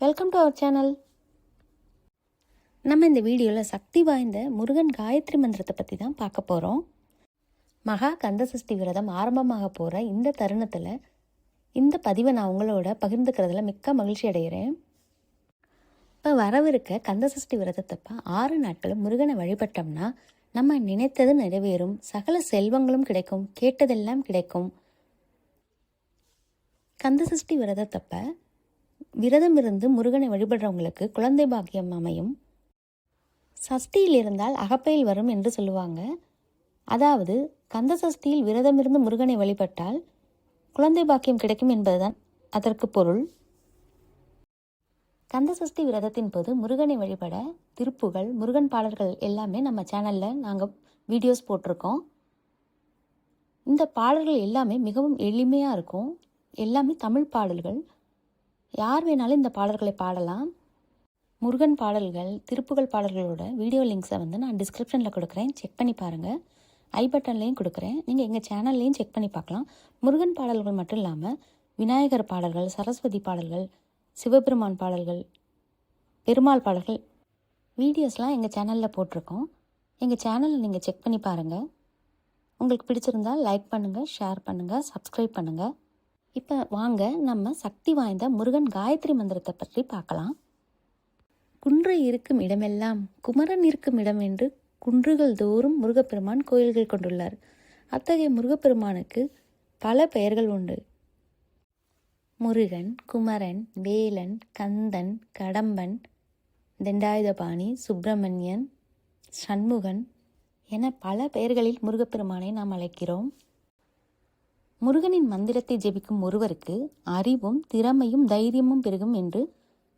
To our channel நம்ம இந்த வீடியோவில் சக்தி வாய்ந்த முருகன் காயத்ரி மந்திரத்தை பற்றி தான் பார்க்க போகிறோம் மகா கந்தசஷ்டி விரதம் ஆரம்பமாக போகிற இந்த தருணத்தில் இந்த பதிவை நான் உங்களோட பகிர்ந்துக்கிறதுல மிக்க மகிழ்ச்சி அடைகிறேன். இப்போ வரவிருக்க கந்தசஷ்டி விரதத்தப்ப ஆறு நாட்கள் முருகனை வழிபட்டோம்னா நம்ம நினைத்தது நிறைவேறும். சகல செல்வங்களும் கிடைக்கும் கேட்டதெல்லாம் கிடைக்கும். கந்தசஷ்டி விரதத்தப்ப விரதம் இருந்து முருகனை வழிபடுறவங்களுக்கு குழந்தை பாக்கியம் அமையும். சஷ்டியில் இருந்தால் அகப்பையில் வரும் என்று சொல்லுவாங்க. அதாவது கந்த சஷ்டியில் விரதம் இருந்து முருகனை வழிபட்டால் குழந்தை பாக்கியம் கிடைக்கும் என்பதுதான் அதற்கு பொருள். கந்த சஷ்டி விரதத்தின் போது முருகனை வழிபட திருப்புகள் முருகன் பாடல்கள் எல்லாமே நம்ம சேனலில் நாங்கள் வீடியோஸ் போட்டிருக்கோம். இந்த பாடல்கள் எல்லாமே மிகவும் எளிமையாக இருக்கும். எல்லாமே தமிழ் பாடல்கள். யார் வேணாலும் இந்த பாடல்களை பாடலாம். முருகன் பாடல்கள் திருப்புகள் பாடல்களோட வீடியோ லிங்க்ஸை வந்து நான் டிஸ்கிரிப்ஷனில் கொடுக்குறேன். செக் பண்ணி பாருங்கள் ஐ பட்டன்லேயும் கொடுக்குறேன். நீங்கள் எங்கள் சேனல்லையும் செக் பண்ணி பார்க்கலாம். முருகன் பாடல்கள் மட்டும் இல்லாமல் விநாயகர் பாடல்கள் சரஸ்வதி பாடல்கள் சிவபெருமான் பாடல்கள் பெருமாள் பாடல்கள் வீடியோஸ்லாம் எங்கள் சேனலில் போட்டிருக்கோம். எங்கள் சேனலை நீங்கள் செக் பண்ணி பாருங்கள் உங்களுக்கு பிடிச்சிருந்தால் லைக் பண்ணுங்கள் ஷேர் பண்ணுங்கள் சப்ஸ்கிரைப் பண்ணுங்கள் இப்போ வாங்க நம்ம சக்தி வாய்ந்த முருகன் காயத்ரி மந்திரத்தை பற்றி பார்க்கலாம். குன்று இருக்கும் இடமெல்லாம் குமரன் இருக்கும் இடம் என்று குன்றுகள் தோறும் முருகப்பெருமான் கோயில்கள் கொண்டுள்ளார். அத்தகைய முருகப்பெருமானுக்கு பல பெயர்கள் உண்டு. முருகன் குமரன் வேலன் கந்தன் கடம்பன் தெண்டாயுதபாணி சுப்பிரமணியன் சண்முகன் என பல பெயர்களில் முருகப்பெருமானை நாம் அழைக்கிறோம். முருகனின் மந்திரத்தை ஜெபிக்கும் ஒருவருக்கு அறிவும் திறமையும் தைரியமும் பெருகும் என்று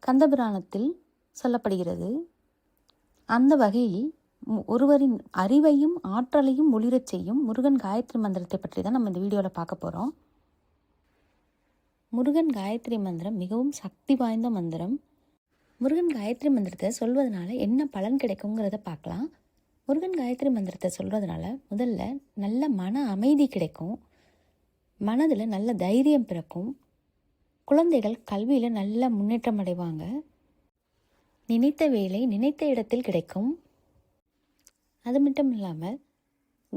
கந்தபுராணத்தில் சொல்லப்படுகிறது. அந்த வகையில் ஒருவரின் அறிவையும் ஆற்றலையும் ஒளிரச் செய்யும் முருகன் காயத்ரி மந்திரத்தை பற்றி தான் நம்ம இந்த வீடியோவில் பார்க்க போகிறோம் முருகன் காயத்ரி மந்திரம் மிகவும் சக்தி வாய்ந்த மந்திரம். முருகன் காயத்ரி மந்திரத்தை சொல்வதனால என்ன பலன் கிடைக்குங்கிறத பார்க்கலாம். முருகன் காயத்ரி மந்திரத்தை சொல்கிறதுனால முதல்ல நல்ல மன அமைதி கிடைக்கும். மனதில் நல்ல தைரியம் பிறக்கும். குழந்தைகள் கல்வியில் நல்ல முன்னேற்றம் அடைவாங்க. நினைத்த வேலை நினைத்த இடத்தில் கிடைக்கும். அது மட்டும் இல்லாமல்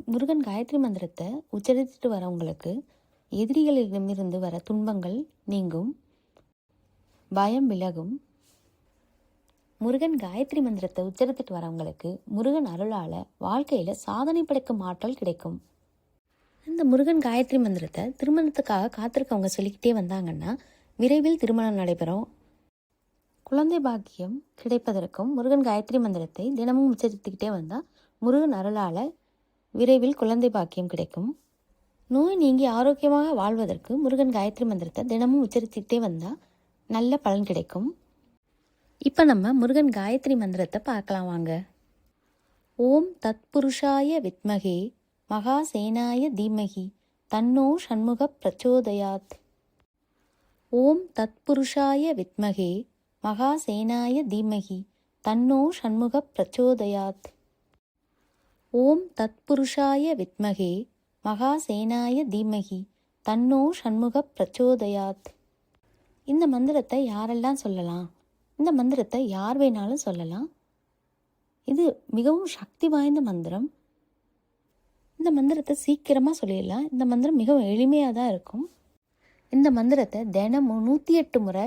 முருகன் காயத்ரி மந்திரத்தை உச்சரித்துட்டு வரவங்களுக்கு எதிரிகளிடமிருந்து வர துன்பங்கள் நீங்கும். பயம் விலகும். முருகன் காயத்ரி மந்திரத்தை உச்சரித்துட்டு வரவங்களுக்கு முருகன் அருளால் வாழ்க்கையில் சாதனை படைக்கும் ஆற்றல் கிடைக்கும். இந்த முருகன் காயத்ரி மந்திரத்தை திருமணத்துக்காக காத்திருக்கவங்க சொல்லிக்கிட்டே வந்தாங்கன்னா விரைவில் திருமணம் நடைபெறும். குழந்தை பாக்கியம் கிடைப்பதற்கும் முருகன் காயத்ரி மந்திரத்தை தினமும் உச்சரித்துக்கிட்டே வந்தால் முருகன் அருளால் விரைவில் குழந்தை பாக்கியம் கிடைக்கும். நோய் நீங்கி ஆரோக்கியமாக வாழ்வதற்கு முருகன் காயத்ரி மந்திரத்தை தினமும் உச்சரித்துக்கிட்டே வந்தால் நல்ல பலன் கிடைக்கும். இப்போ நம்ம முருகன் காயத்ரி மந்திரத்தை பார்க்கலாம் வாங்க. ஓம் தத்புருஷாய வித்மகே மகாசேனாய தீமகி தன்னோ ஷண்முக பிரச்சோதயாத். ஓம் தத்புருஷாய வித்மகே மகாசேனாய தீமகி தன்னோ ஷண்முக பிரச்சோதயாத். ஓம் தத்புருஷாய வித்மகே மகாசேனாய தீமகி தன்னோ ஷண்முக பிரச்சோதயாத். இந்த மந்திரத்தை யாரெல்லாம் சொல்லலாம்? இந்த மந்திரத்தை யார் வேணாலும் சொல்லலாம். இது மிகவும் சக்தி வாய்ந்த மந்திரம். இந்த மந்திரத்தை சீக்கிரமாக சொல்லிடலாம். இந்த மந்திரம் மிகவும் எளிமையாக தான் இருக்கும். இந்த மந்திரத்தை தினமும் நூற்றி எட்டு முறை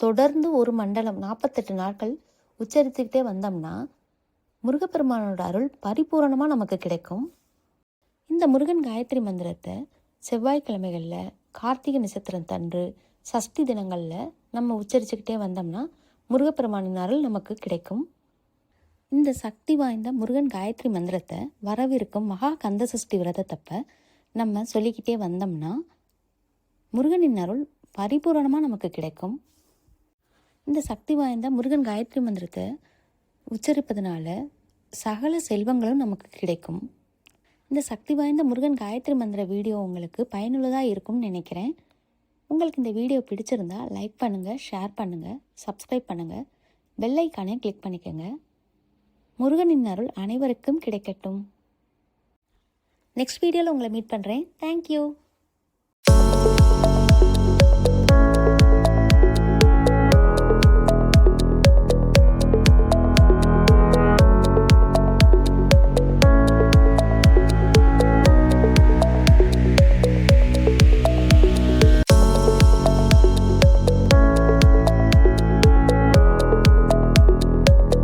தொடர்ந்து ஒரு மண்டலம் நாற்பத்தெட்டு நாட்கள் உச்சரித்துக்கிட்டே வந்தோம்னா முருகப்பெருமானோட அருள் பரிபூரணமாக நமக்கு கிடைக்கும். இந்த முருகன் காயத்ரி மந்திரத்தை செவ்வாய்க்கிழமைகளில் கார்த்திகை நட்சத்திரம் தன்று சஷ்டி தினங்களில் நம்ம உச்சரிச்சுக்கிட்டே வந்தோம்னா முருகப்பெருமானின் அருள் நமக்கு கிடைக்கும். இந்த சக்தி வாய்ந்த முருகன் காயத்ரி மந்திரத்தை வரவிருக்கும் மகா கந்த சஷ்டி விரதத்தப்ப நம்ம சொல்லிக்கிட்டே வந்தோம்னா முருகனின் அருள் பரிபூரணமாக நமக்கு கிடைக்கும். இந்த சக்தி வாய்ந்த முருகன் காயத்ரி மந்திரத்தை உச்சரிப்பதனால சகல செல்வங்களும் நமக்கு கிடைக்கும். இந்த சக்தி வாய்ந்த முருகன் காயத்ரி மந்திர வீடியோ உங்களுக்கு பயனுள்ளதாக இருக்கும்னு நினைக்கிறேன். உங்களுக்கு இந்த வீடியோ பிடிச்சிருந்தா லைக் பண்ணுங்கள் ஷேர் பண்ணுங்கள் சப்ஸ்கிரைப் பண்ணுங்கள் பெல்லைக்கானே கிளிக் பண்ணிக்கோங்க. முருகனின் அருள் அனைவருக்கும் கிடைக்கட்டும். நெக்ஸ்ட் வீடியோவில் உங்களை மீட் பண்ணுறேன் தேங்க்யூ